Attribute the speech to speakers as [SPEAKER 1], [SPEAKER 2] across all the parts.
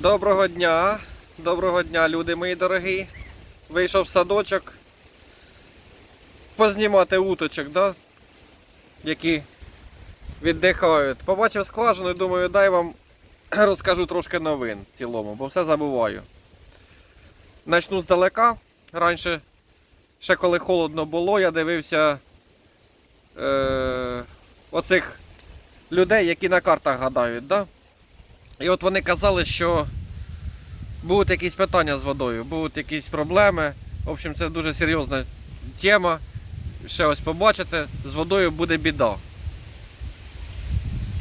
[SPEAKER 1] Доброго дня, доброго дня, люди мої дорогі. Вийшов в садочок познімати уточок, да? які віддихають. Побачив скважину і думаю, дай вам розкажу трошки новин в цілому, бо все забуваю. Начну здалека. Раніше, ще коли холодно було, я дивився е- оцих людей, які на картах гадають. Да? І от вони казали, що будуть якісь питання з водою, будуть якісь проблеми. В общем, це дуже серйозна тема. Ще ось побачите, з водою буде біда.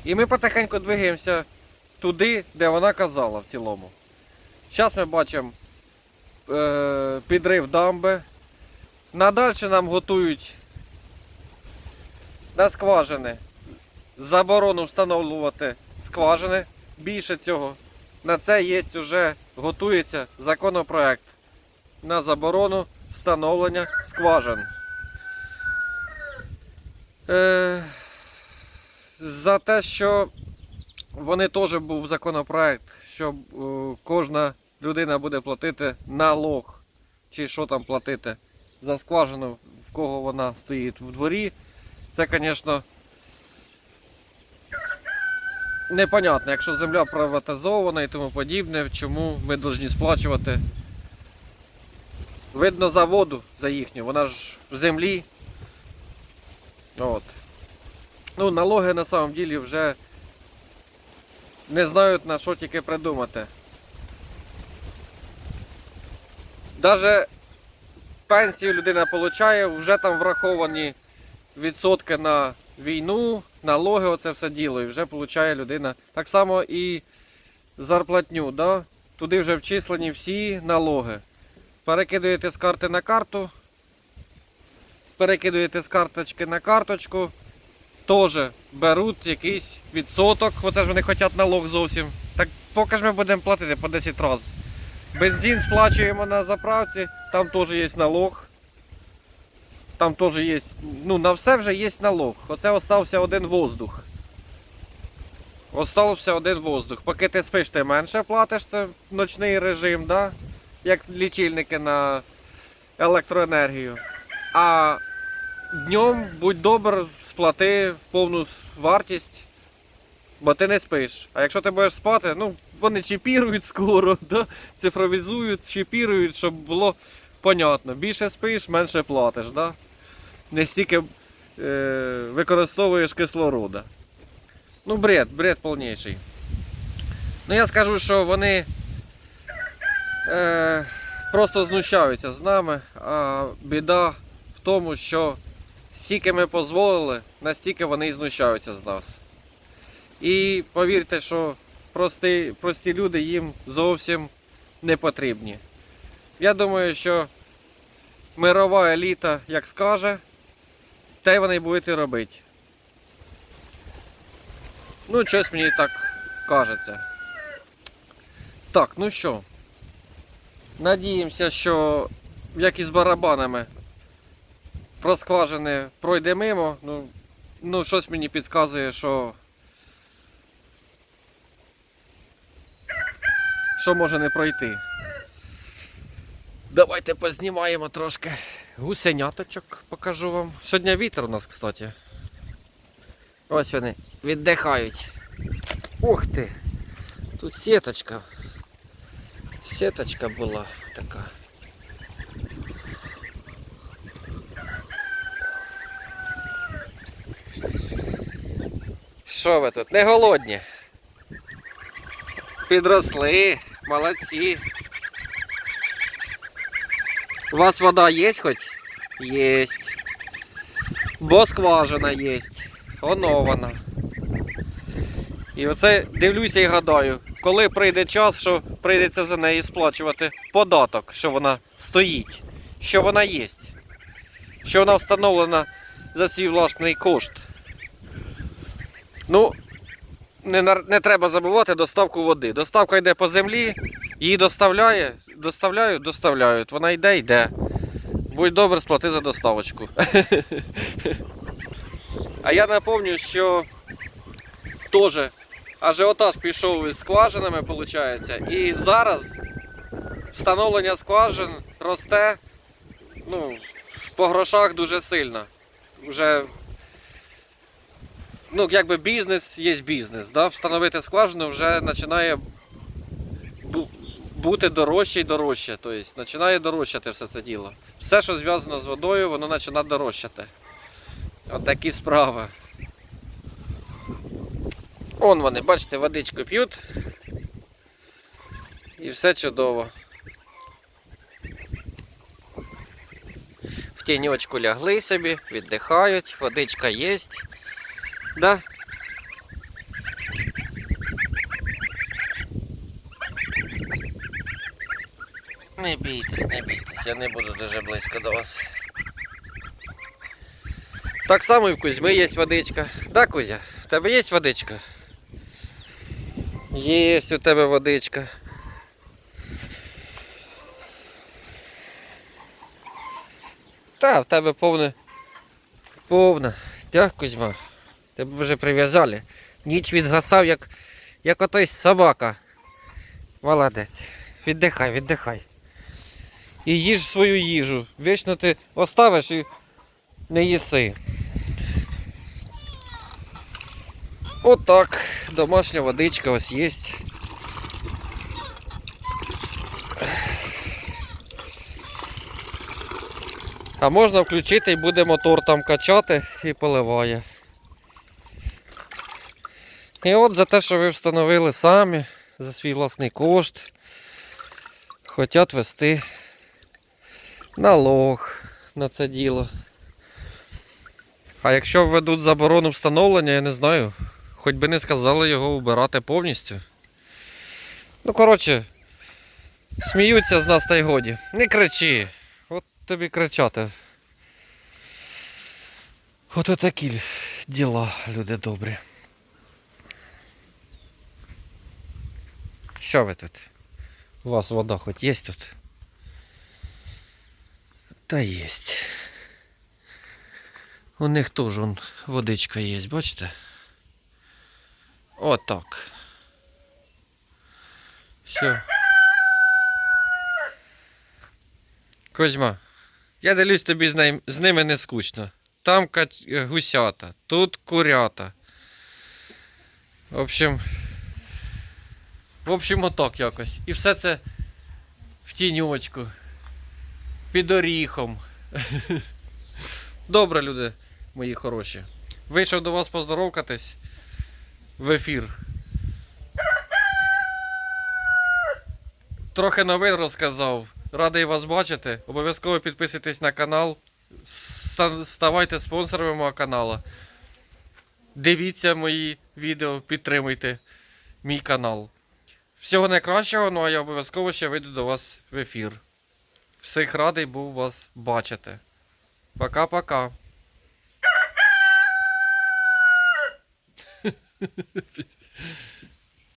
[SPEAKER 1] І ми потихеньку двигаємося туди, де вона казала в цілому. Зараз ми бачимо е, підрив дамби. Надальше нам готують на скважини заборону встановлювати скважини. Більше цього, на це є вже готується законопроект на заборону встановлення скважин. Е, за те, що вони теж був законопроект, що е, кожна людина буде платити налог, чи що там платити за скважину, в кого вона стоїть в дворі. Це, звісно, непонятно, якщо земля приватизована і тому подібне, чому ми повинні сплачувати. Видно за воду, за їхню, вона ж в землі. От. Ну, налоги на самом ділі вже не знають на що тільки придумати. Даже пенсію людина отримує, вже там враховані відсотки на війну, налоги, оце все діло, і вже отримує людина. Так само і зарплатню, да? туди вже вчислені всі налоги. Перекидуєте з карти на карту, перекидуєте з карточки на карточку, теж беруть якийсь відсоток. Оце ж вони хочуть налог зовсім. Так поки ж ми будемо платити по 10 разів. Бензин сплачуємо на заправці, там теж є налог. Там теж є, ну на все вже є налог. Оце остався один воздух. Остався один воздух. Поки ти спиш, ти менше платиш, це ночний режим, да? як лічильники на електроенергію. А днем, будь добр, сплати повну вартість, бо ти не спиш. А якщо ти будеш спати, ну вони чіпірують скоро, да? цифровізують, чіпірують, щоб було понятно. Більше спиш, менше платиш. Да? Не стільки е, використовуєш кислорода. Ну, бред, бред повніший. Ну я скажу, що вони е, просто знущаються з нами, а біда в тому, що стільки ми дозволили, настільки вони знущаються з нас. І повірте, що прості, прості люди їм зовсім не потрібні. Я думаю, що мирова еліта як скаже, те вони будуть робити. Ну, щось мені так кажеться. Так, ну що. Надіємося, що як і з барабанами про скважини пройде мимо. Ну, ну щось мені підказує, що. Що може не пройти. Давайте познімаємо трошки гусеняточок, покажу вам. Сьогодні вітер у нас, кстати. Ось вони віддихають. Ух ти! Тут сіточка. Сіточка була така. Що ви тут? Не голодні? Підросли, молодці. У вас вода є хоч? Єсть. Бо скважина є. Оно вона. І оце дивлюся і гадаю, коли прийде час, що прийдеться за неї сплачувати податок, що вона стоїть, що вона є, що вона встановлена за свій власний кошт. Ну, не, не треба забувати доставку води. Доставка йде по землі, її доставляє, доставляють, доставляють. Вона йде, йде. Будь добре, сплати за доставочку. А я напомню, що теж ажіотаж пішов із скважинами, виходить. І зараз встановлення скважин росте ну, по грошах дуже сильно. Вже ну, якби бізнес є бізнес. Да? Встановити скважину вже починає бути дорожче і дорожче. Тобто починає дорожчати все це діло. Все, що зв'язано з водою, воно починає дорожчати. От такі справи. Он вони, бачите, водичку п'ють. І все чудово. В тіньочку лягли собі, віддихають, водичка є. Да? Не бійтесь, не бійтесь, я не буду дуже близько до вас. Так само і в Кузьми є водичка. Да, Кузя? В тебе є водичка? Є у тебе водичка. Та, в тебе повне. Повна. Тя, Кузьма. Тебе вже прив'язали. Ніч відгасав, як, як отой собака. Молодець. Віддихай, віддихай. І їж свою їжу. Вічно ти оставиш і не їси. Отак. Домашня водичка ось є. А можна включити і буде мотор там качати і поливає. І от за те, що ви встановили самі за свій власний кошт, хочуть вести налог на це діло. А якщо введуть заборону встановлення, я не знаю, хоч би не сказали його убирати повністю. Ну, коротше, сміються з нас та й годі. Не кричи. От тобі кричати. От такі діла, люди добрі. Що ви тут? У вас вода хоч є тут? Та єсть. У них теж вон, водичка є, бачите? Отак. Все. Козьма, я дивлюсь тобі з, ним- з ними не скучно. Там гусята, тут курята. В общем. В общем, отак якось. І все це в тіньочку. Під оріхом. Добре, люди мої хороші. Вийшов до вас поздоровкатись в ефір. Трохи новин розказав. Радий вас бачити. Обов'язково підписуйтесь на канал. Ставайте спонсорами мого каналу. Дивіться мої відео, підтримуйте мій канал. Всього найкращого, ну а я обов'язково ще вийду до вас в ефір. Всіх радий був вас бачити. Пока-пока.